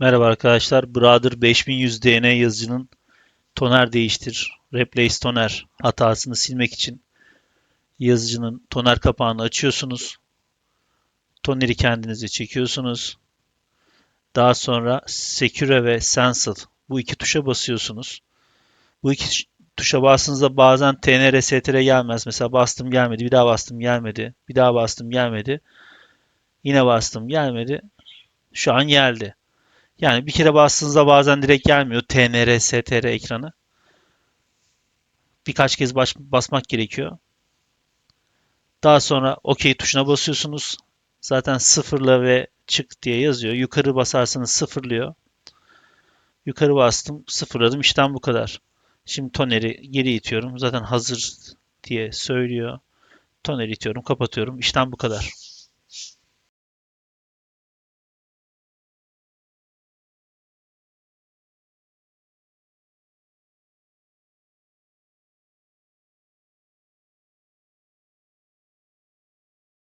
Merhaba arkadaşlar. Brother 5100 DN yazıcının toner değiştir, replace toner hatasını silmek için yazıcının toner kapağını açıyorsunuz. Toneri kendinize çekiyorsunuz. Daha sonra Secure ve Cancel bu iki tuşa basıyorsunuz. Bu iki tuşa bastığınızda bazen TNR, STR gelmez. Mesela bastım gelmedi, bir daha bastım gelmedi, bir daha bastım gelmedi. Yine bastım gelmedi. Şu an geldi. Yani bir kere bastığınızda bazen direkt gelmiyor. TNR, STR ekranı. Birkaç kez baş, basmak gerekiyor. Daha sonra OK tuşuna basıyorsunuz. Zaten sıfırla ve çık diye yazıyor. Yukarı basarsanız sıfırlıyor. Yukarı bastım, sıfırladım. İşten bu kadar. Şimdi toneri geri itiyorum. Zaten hazır diye söylüyor. Toneri itiyorum, kapatıyorum. İşten bu kadar.